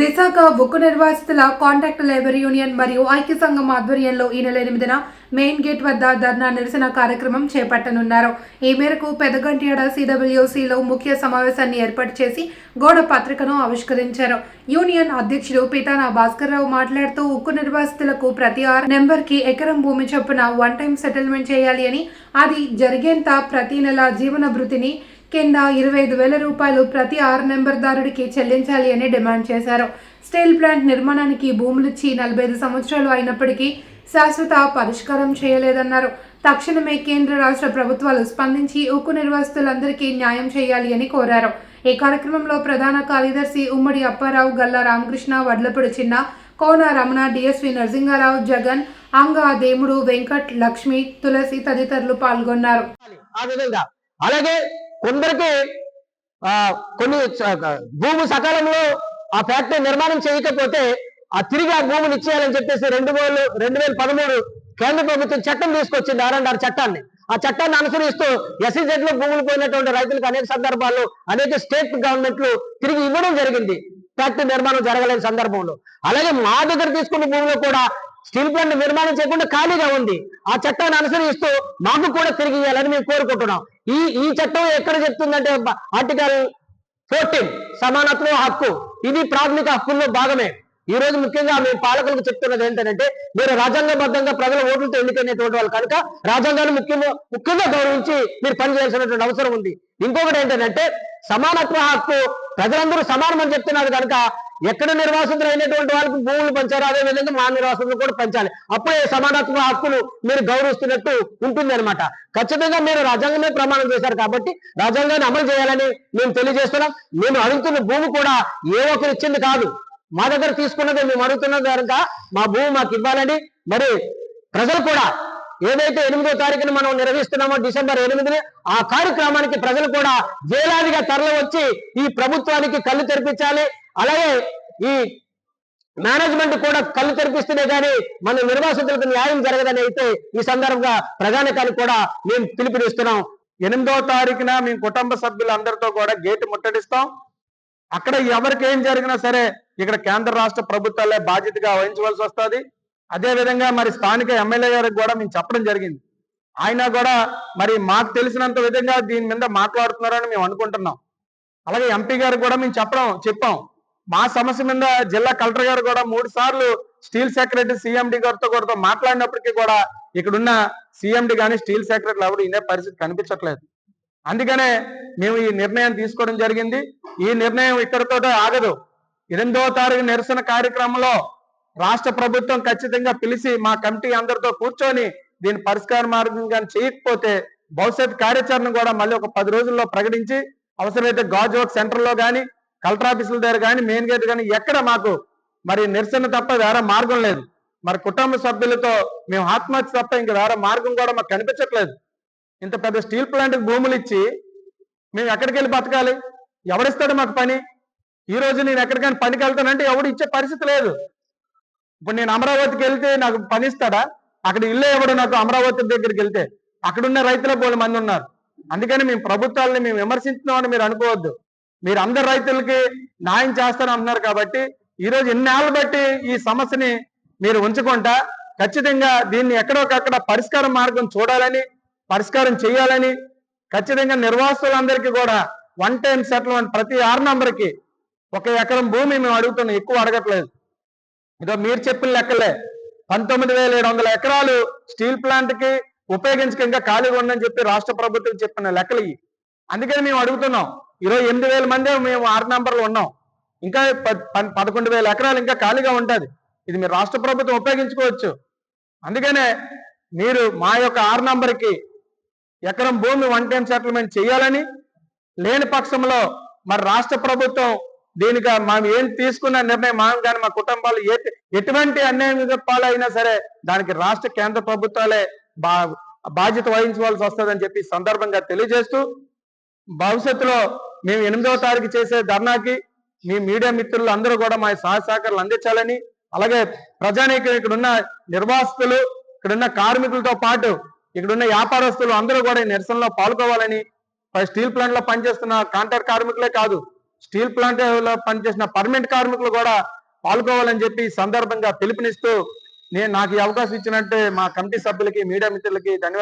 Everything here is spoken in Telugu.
విశాఖ ఉక్కు నిర్వాసితుల కాంట్రాక్ట్ లేబర్ యూనియన్ మరియు ఐక్య సంఘం ఆధ్వర్యంలో ఈ నెల ఎనిమిదిన మెయిన్ గేట్ వద్ద ధర్నా నిరసన కార్యక్రమం చేపట్టనున్నారు. ఈ మేరకు పెదగంట్యాడ సిడబ్ల్యూసీలో ముఖ్య సమావేశాన్ని ఏర్పాటు చేసి గోడ పత్రికను ఆవిష్కరించారు. యూనియన్ అధ్యక్షుడు పితానా భాస్కర్రావు మాట్లాడుతూ ఉక్కు నిర్వాసితులకు ప్రతి ఆరు నెంబర్కి ఎకరం భూమి చొప్పున వన్ టైం సెటిల్మెంట్ చేయాలి అని అది జరిగేంత ప్రతి నెల జీవన భృతిని కింద ఇరవై ఐదు వేల రూపాయలు ప్రతి ఆరు నెంబర్దారుడికి చెల్లించాలి అని డిమాండ్ చేశారు. స్టీల్ ప్లాంట్ నిర్మాణానికి భూములిచ్చి నలభై ఐదు సంవత్సరాలు అయినప్పటికీ శాశ్వత పరిష్కారం చేయలేదన్నారు. తక్షణమే కేంద్ర రాష్ట్ర ప్రభుత్వాలు స్పందించి ఉక్కు నిర్వాసితులందరికీ న్యాయం చేయాలి అని కోరారు. ఈ కార్యక్రమంలో ప్రధాన కార్యదర్శి ఉమ్మడి అప్పారావు గల్లా రామకృష్ణ వడ్లపూడి చిన్న కోన రమణ డిఎస్వి నరసింహారావు జగన్ అంగా దేముడు వెంకట్ లక్ష్మి తులసి తదితరులు పాల్గొన్నారు. అలాగే కొందరికి ఆ కొన్ని భూము భూమి సకాలంలో ఆ ఫ్యాక్టరీ నిర్మాణం చేయకపోతే ఆ తిరిగి ఆ భూమిని ఇచ్చేయాలని చెప్పేసి రెండు వేలు రెండు వేల పదమూడు కేంద్ర ప్రభుత్వం చట్టం తీసుకొచ్చింది ఆర్ చట్టాన్ని. ఆ చట్టాన్ని అనుసరిస్తూ ఎస్ఈజెడ్లో భూములు పోయినటువంటి రైతులకు అనేక సందర్భాల్లో అనేక స్టేట్ గవర్నమెంట్లు తిరిగి ఇవ్వడం జరిగింది. ఫ్యాక్టరీ నిర్మాణం జరగలేని సందర్భంలో. అలాగే మా దగ్గర తీసుకున్న భూమిలో కూడా స్టీల్ ప్లాంట్ నిర్మాణం చేయకుండా ఖాళీగా ఉంది. ఆ చట్టాన్ని అనుసరిస్తూ మాకు కూడా తిరిగి ఇవ్వాలని మేము కోరుకుంటున్నాం. ఈ ఈ చట్టం ఎక్కడ చెప్తుందంటే ఆర్టికల్ ఫోర్టీన్ సమానత్వం హక్కు. ఇది ప్రాథమిక హక్కుల్లో భాగమే. ఈ రోజు ముఖ్యంగా మేము పాలకులకు చెప్తున్నది ఏంటంటే మీరు రాజ్యాంగబద్ధంగా ప్రజల ఓట్లతో ఎన్నికైనటువంటి వాళ్ళు కనుక రాజ్యాంగాన్ని ముఖ్యంగా ముఖ్యంగా గౌరవించి మీరు పనిచేయాల్సినటువంటి అవసరం ఉంది. ఇంకొకటి ఏంటంటే సమానత్వ హక్కు ప్రజలందరూ సమానం అని చెప్తున్నారు కనుక ఎక్కడ నిర్వాసితులు అయినటువంటి వాళ్ళకి భూములు పంచారు అదే విధంగా మా నిర్వాసితులు కూడా పంచాలి. అప్పుడే సమానత్వ హక్కులు మీరు గౌరవిస్తున్నట్టు ఉంటుంది అనమాట ఖచ్చితంగా మీరు రాజ్యాంగమే ప్రమాణం చేశారు కాబట్టి రాజ్యాంగాన్ని అమలు చేయాలని మేము తెలియజేస్తున్నాం. మేము అడుగుతున్న భూమి కూడా ఏ ఒకరు ఇచ్చింది కాదు. మా దగ్గర తీసుకున్నది మేము అడుగుతున్నది కనుక మా భూమి మాకు ఇవ్వాలని మరి ప్రజలు కూడా ఏదైతే ఎనిమిదో తారీఖున మనం నిర్వహిస్తున్నామో డిసెంబర్ ఎనిమిదిని ఆ కార్యక్రమానికి ప్రజలు కూడా వేలాదిగా తరలి వచ్చి ఈ ప్రభుత్వానికి కళ్ళు తెరిపించాలి. అలాగే ఈ మేనేజ్మెంట్ కూడా కళ్ళు తెరిపిస్తేనే కానీ మన నిర్వాసితులకు న్యాయం జరగదని అయితే ఈ సందర్భంగా ప్రధానికానికి కూడా మేము పిలుపునిస్తున్నాం. ఎనిమిదో తారీఖున మేము కుటుంబ సభ్యులందరితో కూడా గేటు ముట్టడిస్తాం. అక్కడ ఎవరికి ఏం జరిగినా సరే ఇక్కడ కేంద్ర రాష్ట్ర ప్రభుత్వాలే బాధ్యతగా వహించవలసి వస్తుంది. అదే విధంగా మరి స్థానిక ఎమ్మెల్యే గారికి కూడా మేము చెప్పడం జరిగింది. ఆయన కూడా మరి మాకు తెలిసినంత విధంగా దీని మీద మాట్లాడుతున్నారని మేము అనుకుంటున్నాం. అలాగే ఎంపీ గారికి కూడా మేము చెప్పడం చెప్పాం. మా సమస్య మీద జిల్లా కలెక్టర్ గారు కూడా మూడు సార్లు స్టీల్ సెక్రటరీ సిఎండి గారితో కూడా మాట్లాడినప్పటికీ కూడా ఇక్కడున్న సిఎండి కానీ స్టీల్ సెక్రటరీ ఎవరు ఇదే పరిస్థితి కనిపించట్లేదు. అందుకనే మేము ఈ నిర్ణయం తీసుకోవడం జరిగింది. ఈ నిర్ణయం ఇక్కడతో ఆగదు. ఎనిమిదవ తారీఖు నిరసన కార్యక్రమంలో రాష్ట్ర ప్రభుత్వం ఖచ్చితంగా పిలిచి మా కమిటీ అందరితో కూర్చొని దీని పరిష్కార మార్గం కానీ చేయకపోతే భవిష్యత్ కార్యాచరణ కూడా మళ్ళీ ఒక పది రోజుల్లో ప్రకటించి అవసరమైతే గాజ్ సెంటర్లో కానీ కలెక్టర్ ఆఫీసుల దగ్గర కానీ మెయిన్ గేట్ కానీ ఎక్కడ మాకు మరి నిరసన తప్ప వేరే మార్గం లేదు. మరి కుటుంబ సభ్యులతో మేము ఆత్మహత్య తప్ప ఇంకా వేరే మార్గం కూడా మాకు కనిపించట్లేదు. ఇంత పెద్ద స్టీల్ ప్లాంట్ భూములు ఇచ్చి మేము ఎక్కడికి వెళ్ళి బతకాలి? ఎవడిస్తాడు మాకు పని? ఈ రోజు నేను ఎక్కడికైనా పనికి వెళ్తానంటే ఎవడు ఇచ్చే పరిస్థితి లేదు. ఇప్పుడు నేను అమరావతికి వెళ్తే నాకు పని ఇస్తాడా? అక్కడ ఇల్లు ఎవడు నాకు అమరావతి దగ్గరికి వెళ్తే? అక్కడున్న రైతుల బోలు మంది ఉన్నారు. అందుకని మేము ప్రభుత్వాలని మేము విమర్శిస్తున్నామని మీరు అనుకోవద్దు. మీరు అందరు రైతులకి న్యాయం చేస్తారని అంటున్నారు కాబట్టి ఈ రోజు బట్టి ఈ సమస్యని మీరు ఉంచుకుంటా ఖచ్చితంగా దీన్ని ఎక్కడోకక్కడ పరిష్కార మార్గం చూడాలని పరిష్కారం చేయాలని ఖచ్చితంగా నిర్వాసులందరికీ కూడా వన్ టైం సెటిల్మెంట్ ప్రతి ఆరు నంబర్కి ఒక ఎకరం భూమి మేము అడుగుతున్నాం ఎక్కువ అడగట్లేదు. ఇదో మీరు చెప్పిన లెక్కలే. పంతొమ్మిది వేల ఏడు వందల ఎకరాలు స్టీల్ ప్లాంట్కి ఉపయోగించక ఇంకా ఖాళీగా ఉందని చెప్పి రాష్ట్ర ప్రభుత్వం చెప్పిన లెక్కలు ఇవి. అందుకని మేము అడుగుతున్నాం. ఇరవై ఎనిమిది వేల మందే మేము ఆరు నంబర్లు ఉన్నాం. ఇంకా ప- ప- పదకొండు వేల ఎకరాలు ఇంకా ఖాళీగా ఉంటుంది. ఇది మీరు రాష్ట్ర ప్రభుత్వం ఉపయోగించుకోవచ్చు. అందుకనే మీరు మా యొక్క ఆరు నంబర్కి ఎకరం భూమి వన్ టైం సెటిల్మెంట్ చేయాలని లేని పక్షంలో మరి రాష్ట్ర ప్రభుత్వం దీనికి మనం ఏం తీసుకున్న నిర్ణయం మనం కానీ మా కుటుంబాలు ఎటువంటి అన్యాయం పాలైనా సరే దానికి రాష్ట్ర కేంద్ర ప్రభుత్వాలే బా బాధ్యత వహించవలసి వస్తుందని చెప్పి సందర్భంగా తెలియజేస్తూ భవిష్యత్తులో మేము ఎనిమిదవ తారీఖు చేసే ధర్నాకి మీ మీడియా మిత్రులు అందరూ కూడా మా సహాయ సహకారాలు అందించాలని అలాగే ప్రజానీకం ఇక్కడ ఉన్న నిర్వాసితులు ఇక్కడున్న కార్మికులతో పాటు ఇక్కడున్న వ్యాపారస్తులు అందరూ కూడా ఈ నిరసనలో పాల్గొవాలని స్టీల్ ప్లాంట్లో పనిచేస్తున్న కాంట్రాక్ట్ కార్మికులే కాదు స్టీల్ ప్లాంట్లో పనిచేసిన పర్మనెంట్ కార్మికులు కూడా పాల్గొవాలని చెప్పి సందర్భంగా పిలుపునిస్తూ నేను నాకు ఈ అవకాశం ఇచ్చినట్టు మా కమిటీ సభ్యులకి మీడియా మిత్రులకి ధన్యవాదాలు.